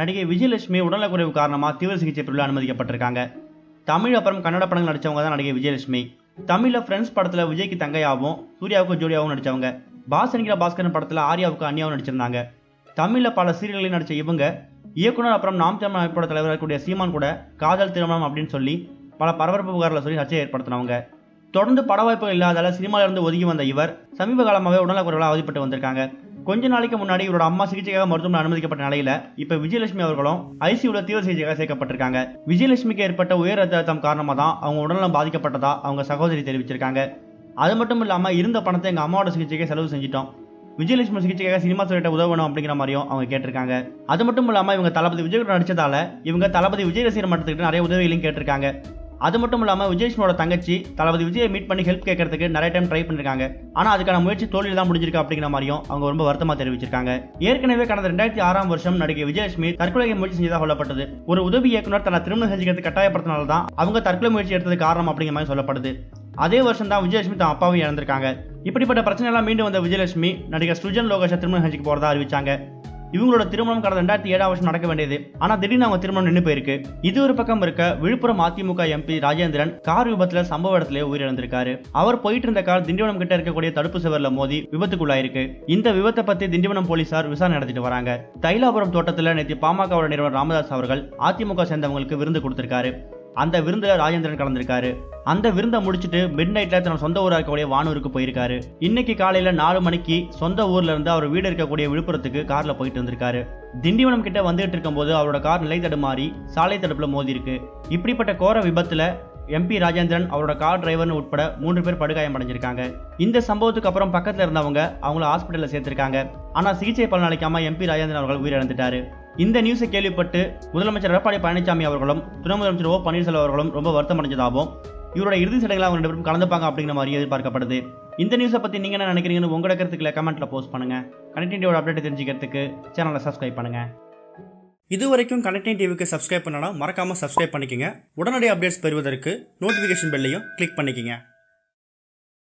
நடிகை விஜயலட்சுமி உடல்நலக்குறைவு காரணமாக தீவிர சிகிச்சை பிரிவில் அனுமதிக்கப்பட்டிருக்காங்க. தமிழ் அப்புறம் கன்னட படங்கள் நடித்தவங்க தான் நடிகை விஜயலட்சுமி. தமிழில் ஃப்ரெண்ட்ஸ் படத்தில் விஜய்க்கு தங்கையாகவும் சூர்யாவுக்கு ஜோடியாகவும் நடித்தவங்க பாஸ் பாஸ்கரன் படத்தில் ஆர்யாவுக்கு அன்னியாவும் நடிச்சிருந்தாங்க. தமிழில் பல சீரியல்களில் நடித்த இவங்க இயக்குனர் அப்புறம் நாம் தமிழ் அமைப்போட தலைவராக இருக்கக்கூடிய சீமான் கூட காதல் திருமணம் அப்படின்னு சொல்லி பல பரபரப்பு புகாரில் சொல்லி சர்ச்சையை ஏற்படுத்தினவங்க. தொடர்ந்து பட வாய்ப்புகள் இல்லாதால சினிமாவிலிருந்து ஒதுங்கி வந்த இவர் சமீப காலமாகவே உடல்நலக்குறைவால் அவதிப்பட்டு வந்திருக்காங்க. கொஞ்ச நாளைக்கு முன்னாடி இவரோட அம்மா சிகிச்சைக்காக மருத்துவமனை அனுமதிக்கப்பட்ட நிலையில இப்ப விஜயலட்சுமி அவர்களும் ஐசியூல தீவிர சிகிச்சைக்காக சேர்க்கப்பட்டிருக்காங்க. விஜயலட்சுமிக்கு ஏற்பட்ட உயர் ரத்த அழுத்தம் காரணமா தான் அவங்க உடல்நலம் பாதிக்கப்பட்டதா அவங்க சகோதரி தெரிவிச்சிருக்காங்க. அது மட்டும் இல்லாம இருந்த பணத்தை எங்க அம்மாவோட சிகிச்சைக்கு செலவு செஞ்சிட்டோம். விஜயலட்சுமி சிகிச்சைக்காக சினிமா துறையிட்ட உதவணும் அப்படிங்கிற மாதிரியும் அவங்க கேட்டிருக்காங்க. அது மட்டும் இல்லாம இவங்க தளபதி விஜய் நடிச்சதால இவங்க தளபதி விஜய் ரசிகர் மட்டத்துக்கிட்ட நிறைய உதவிகளையும் கேட்டிருக்காங்க. அது மட்டும் இல்லாமல் விஜயலட்சுமியோட தங்கச்சி தளபதி விஜயை மீட் பண்ணி ஹெல்ப் கேட்கறதுக்கு நிறைய டைம் ட்ரை பண்ணிருக்காங்க. ஆனால் அதுக்கான முயற்சி தோல்வியில் தான் முடிஞ்சிருக்கு அப்படிங்கிற மாதிரியும் அவங்க ரொம்ப வருத்தமாக தெரிவிச்சிருக்காங்க. ஏற்கனவே கடந்த ரெண்டாயிரத்தி ஆறாம் வருஷம் நடிகை விஜயலட்சுமி தற்கொலை முயற்சி செஞ்சதாக சொல்லப்பட்டது. ஒரு உதவி இயக்குனர் தன்னை திருமணம் செஞ்சுக்கிறது கட்டாயப்படுத்தினால தான் அவங்க தற்கொலை முயற்சி எடுத்தது காரணம் அப்படிங்கிற மாதிரி சொல்லப்படுது. அதே வருஷம் தான் விஜயலட்சுமி தான் அப்பாவையும் இழந்திருக்காங்க. இப்படிப்பட்ட பிரச்சனை எல்லாம் மீண்டும் வந்த விஜயலட்சுமி நடிகர் சுஜன் லோகேஷை திருமணம் செஞ்சுக்கு போறதா அறிவிச்சாங்க. இவங்களோட திருமணம் கடந்த ரெண்டாயிரத்தி ஏழாம் வருஷம் நடக்க வேண்டியது. ஆனா திடீர்னு அவங்க திருமணம் நின்று போயிருக்கு. இது ஒரு பக்கம் இருக்க விழுப்புரம் அதிமுக எம்பி ராஜேந்திரன் கார் விபத்துல சம்பவ இடத்துல உயிரிழந்திருக்காரு. அவர் போயிட்டு இருந்த கார் திண்டிவனம் கிட்ட இருக்கக்கூடிய தடுப்பு சுவர்ல மோதி விபத்துக்குள்ளாயிருக்கு. இந்த விபத்தை பத்தி திண்டிவனம் போலீசார் விசாரணை நடத்திட்டு வராங்க. தைலாபுரம் தோட்டத்துல நேற்று பாமகவோட நிறுவனர் ராமதாஸ் அவர்கள் அதிமுக சேர்ந்தவங்களுக்கு விருந்து கொடுத்திருக்காரு. அந்த விருந்தில் ராஜேந்திரன் கலந்திருக்காரு. அந்த விருந்தை முடிச்சுட்டு மிட் நைட்ல தன்னோட சொந்த ஊராக இருக்கக்கூடிய வானூருக்கு போயிருக்காரு. இன்னைக்கு காலையில நாலு மணிக்கு சொந்த ஊர்ல இருந்து அவர் வீடு இருக்கக்கூடிய விழுப்புரத்துக்கு கார்ல போயிட்டு வந்திருக்காரு. திண்டிவனம் கிட்ட வந்துகிட்டு இருக்கும்போது அவரோட கார் நிலை தடுமாறி சாலை தடுப்புல மோதி இருக்கு. இப்படிப்பட்ட கோர விபத்துல எம்பி ராஜேந்திரன் அவரோட கார் டிரைவர்னு உட்பட மூன்று பேர் படுகாயம் அடைஞ்சிருக்காங்க. இந்த சம்பவத்துக்கு அப்புறம் பக்கத்துல இருந்தவங்க அவங்கள ஹாஸ்பிட்டல்ல சேர்த்திருக்காங்க. ஆனா சிகிச்சை பலன் அளிக்காம எம்பி ராஜேந்திரன் அவர்கள் உயிரிழந்துட்டாரு. இந்த நியூஸை கேள்விப்பட்டு முதலமைச்சர் எடப்பாடி பழனிசாமி அவர்களும் துணை முதலமைச்சர் ஓ பன்னீர்செல்வம் அவர்களும் ரொம்ப வருத்தம் அடைஞ்சதாகவும் இவரோட இறுதி சடங்குல அவங்க ரெண்டு பேரும் கலந்துப்பாங்க அப்படிங்கிற மாதிரி எதிர்பார்க்கப்படுது. இந்த நியூஸை பற்றி நீங்கள் என்ன நினைக்கிறீங்கன்னு உங்களோட கருத்துக்களை கமெண்ட்ல போஸ்ட் பண்ணுங்க. கனெக்டிவிட்டியோட அப்டேட் தெரிஞ்சுக்கிறதுக்கு சேனலை சப்ஸ்கிரைப் பண்ணுங்க. இது வரைக்கும் கனெக்டிங் டிவிக்கு சப்ஸ்கிரைப் பண்ணனா மறக்காம சப்ஸ்கிரைப் பண்ணிக்கங்க. உடனடி அப்டேட்ஸ் பெறுவதற்கு நோட்டிஃபிகேஷன் பெல்லையும் கிளிக் பண்ணிக்கங்க.